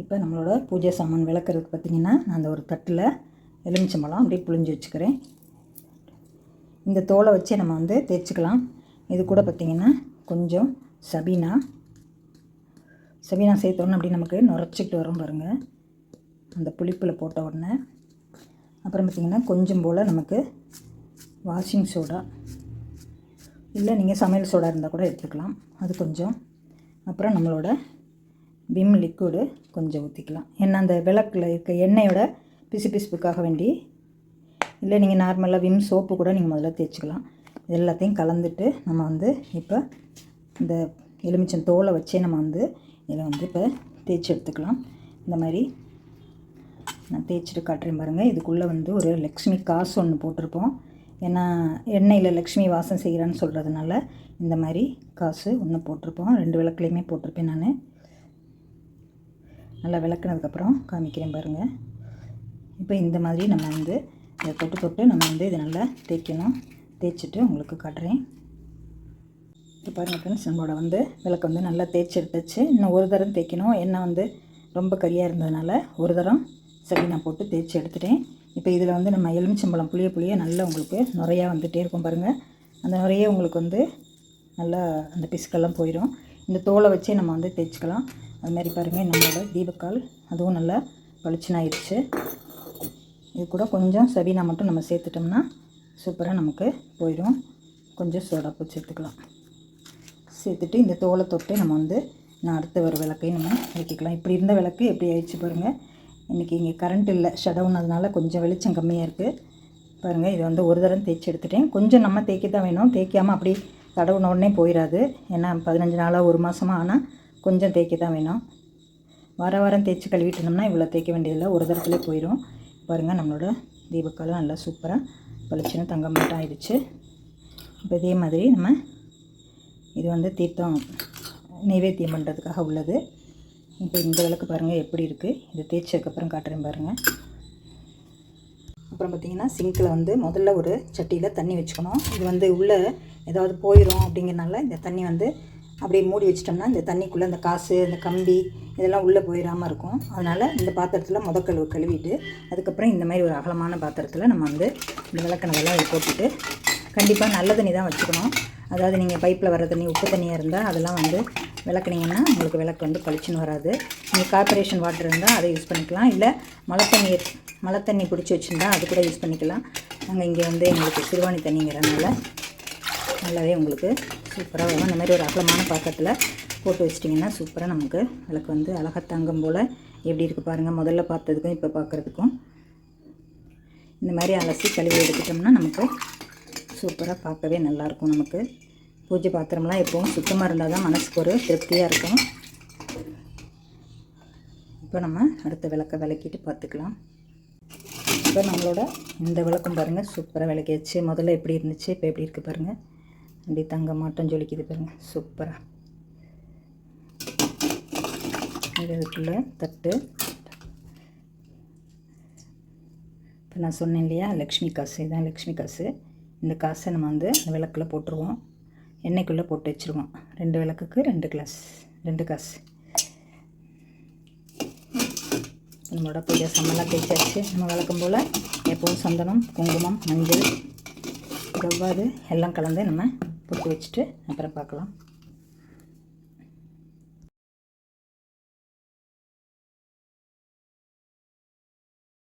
இப்போ நம்மளோட பூஜை சாமான் விளக்குறதுக்கு பார்த்திங்கன்னா நான் அந்த ஒரு தட்டில் எலுமிச்சம்பழம் அப்படியே புழிஞ்சு வச்சுக்கிறேன். இந்த தோலை வச்சு நம்ம வந்து தேய்ச்சிக்கலாம். இது கூட பார்த்திங்கன்னா கொஞ்சம் சபீனா. சபீனா சேர்த்தோடனே அப்படி நமக்கு நுரைச்சிக்கிட்டு வரும் பாருங்கள் அந்த புளிப்பில் போட்ட உடனே. அப்புறம் பார்த்திங்கன்னா கொஞ்சம் போல் நமக்கு வாஷிங் சோடா இல்லை நீங்கள் சமையல் சோடா இருந்தால் கூட எடுத்துக்கலாம். அது கொஞ்சம். அப்புறம் நம்மளோட விம் லிக்விடு கொஞ்சம் ஊற்றிக்கலாம் ஏன்னா அந்த விளக்கில் இருக்க எண்ணெயோட பிசு பிசுப்புக்காக வேண்டி இல்லை நீங்கள் நார்மலாக விம் சோப்பு கூட நீங்கள் முதல்ல தேய்ச்சிக்கலாம். எல்லாத்தையும் கலந்துட்டு நம்ம வந்து இப்போ இந்த எலுமிச்சம் தோலை வச்சே நம்ம வந்து இதில் வந்து இப்போ தேய்ச்சி எடுத்துக்கலாம். இந்த மாதிரி நான் தேய்ச்சிட்டு காட்டுறேன் பாருங்கள் இதுக்குள்ளே வந்து ஒரு லக்ஷ்மி காசு ஒன்று போட்டிருப்போம். ஏன்னா எண்ணெயில் லக்ஷ்மி வாசம் செய்கிறான்னு சொல்கிறதுனால இந்த மாதிரி காசு ஒன்று போட்டிருப்போம். ரெண்டு விளக்குலையுமே போட்டிருப்பேன் நான். நல்லா விளக்குனதுக்கப்புறம் காமிக்கிறேன் பாருங்கள் இப்போ இந்த மாதிரி நம்ம வந்து இதை தொட்டு தொட்டு நம்ம வந்து இதை நல்லா தேய்க்கணும். தேய்ச்சிட்டு உங்களுக்கு காட்டுறேன். இப்போ பாருங்கள் ஃப்ரெண்ட்ஸ் நம்மளோட வந்து விளக்கு வந்து நல்லா தேய்ச்சி எடுத்துச்சு இன்னும் ஒரு தரம் தேய்க்கணும். எண்ணெய் வந்து ரொம்ப கரியாக இருந்ததுனால ஒரு தரம் சரி நான் போட்டு தேய்ச்சி எடுத்துட்டேன். இப்போ இதில் வந்து நம்ம எலுமிச்சம்பழம் புளிய புளிய நல்லா உங்களுக்கு நுறையா வந்துகிட்டே இருக்கும் பாருங்கள் அந்த நுறைய உங்களுக்கு வந்து நல்லா அந்த பிசுக்கெல்லாம் போயிடும். இந்த தோலை வச்சே நம்ம வந்து தேய்ச்சிக்கலாம். அது மாதிரி பாருங்கள் நம்மளோட தீபக்கால் அதுவும் நல்லா பளிச்சுனாயிருச்சு. இது கூட கொஞ்சம் சபீனா மட்டும் நம்ம சேர்த்துட்டோம்னா சூப்பராக நமக்கு போயிடும். கொஞ்சம் சோடாப்பு சேர்த்துக்கலாம். சேர்த்துட்டு இந்த தோலை தொட்டு நம்ம வந்து நான் அடுத்த ஒரு விளக்கையும் நம்ம வைக்கலாம் இப்படி இருந்த விளக்கு எப்படி ஆயிடுச்சு பாருங்கள் இன்றைக்கி இங்கே கரண்ட் இல்லை ஷடவுன் கொஞ்சம் வெளிச்சம் கம்மியாக இருக்குது பாருங்கள் இதை வந்து ஒரு தரம் தேய்ச்சி எடுத்துட்டேன். கொஞ்சம் நம்ம தேய்க்க தான் வேணும். தேய்க்காமல் அப்படி தடவுன உடனே போயிடாது ஏன்னா பதினஞ்சு நாளாக ஒரு மாதமாக ஆனால் கொஞ்சம் தேய்க்க தான் வேணும். வார வாரம் தேய்ச்சி கழுவிட்டு இருந்தோம்னா இவ்வளோ தேய்க்க வேண்டியதில்லை. ஒரு தரத்துலேயே போயிடும் பாருங்கள் நம்மளோட தீபக்காலம் நல்லா சூப்பராக பளிச்சுன்னு தங்க மட்டும் ஆயிடுச்சு. இப்போ இதே மாதிரி நம்ம இது வந்து தீர்த்தம் நைவேத்தியம் பண்ணுறதுக்காக உள்ளது. இப்போ இந்த விளக்கு பாருங்கள் எப்படி இருக்குது இது தேய்ச்சதுக்கப்புறம் காட்டுறேன் பாருங்கள் அப்புறம் பார்த்திங்கன்னா சிங்கில் வந்து முதல்ல ஒரு சட்டியில் தண்ணி வச்சுக்கணும். இது வந்து உள்ளே ஏதாவது போயிடும் அப்படிங்கிறனால இந்த தண்ணி வந்து அப்படியே மூடி வச்சிட்டோம்னா இந்த தண்ணிக்குள்ளே அந்த காசு இந்த கம்பி இதெல்லாம் உள்ளே போயிடாமல் இருக்கும். அதனால் இந்த பாத்திரத்தில் முத கழுவு கழுவிட்டு அதுக்கப்புறம் இந்த மாதிரி ஒரு அகலமான பாத்திரத்தில் நம்ம வந்து இந்த விளக்கணவெல்லாம் போட்டுட்டு கண்டிப்பாக நல்ல தண்ணி தான் வச்சுக்கணும். அதாவது நீங்கள் பைப்பில் வர தண்ணி உப்பு தண்ணியாக இருந்தால் அதெல்லாம் வந்து விளக்குனீங்கன்னா உங்களுக்கு விளக்கு வந்து பளிச்சுன்னு வராது. நீங்கள் கார்பரேஷன் வாட்டர் இருந்தால் அதை யூஸ் பண்ணிக்கலாம். இல்லை மழை தண்ணீர் மழை தண்ணி பிடிச்சி வச்சுருந்தா அது கூட யூஸ் பண்ணிக்கலாம். நாங்கள் இங்கே வந்து எங்களுக்கு சிறுவாணி தண்ணிங்கிறனால நல்லாவே உங்களுக்கு சூப்பராக வரும். இந்த மாதிரி ஒரு அகலமான பாத்திரத்தில் போட்டு வச்சிட்டிங்கன்னா சூப்பராக நமக்கு விளக்கு வந்து அழகாக தங்கம் போல் எப்படி இருக்குது பாருங்கள் முதல்ல பார்த்ததுக்கும் இப்போ பார்க்குறதுக்கும். இந்த மாதிரி அலசி கழுவி எடுத்துட்டோம்னா நமக்கு சூப்பராக பார்க்கவே நல்லாயிருக்கும் நமக்கு. பூஜை பாத்திரம்லாம் எப்போவும் சுத்தமாக இருந்தால் தான் மனசுக்கு ஒரு திருப்தியாக இருக்கும். இப்போ நம்ம அடுத்த விளக்கை விளக்கிட்டு பார்த்துக்கலாம். இப்போ நம்மளோட இந்த விளக்கம் பாருங்கள் சூப்பராக விளக்கியாச்சு. முதல்ல எப்படி இருந்துச்சு இப்போ எப்படி இருக்குது பாருங்கள் அப்படி தங்க மாட்டம் ஜொலிக்குது பாருங்கள் சூப்பராக இதுக்குள்ளே தட்டு. இப்போ நான் சொன்னேன் இல்லையா லக்ஷ்மி காசு இதுதான் லக்ஷ்மி காசு. இந்த காசை நம்ம வந்து அந்த விளக்கில் போட்டுருவோம். எண்ணெய்க்குள்ளே போட்டு வச்சுருவோம். ரெண்டு விளக்குக்கு ரெண்டு கிளாஸ் ரெண்டு காசு. நம்மளோட பூஜை சம்மெல்லாம் தேய்ச்சாச்சு நம்ம வளர்க்கும் போல் எப்பவும் சந்தனம் குங்குமம் மஞ்சள் ஜவ்வாது எல்லாம் கலந்து நம்ம போட்டு வச்சுட்டு அப்புறம் பார்க்கலாம்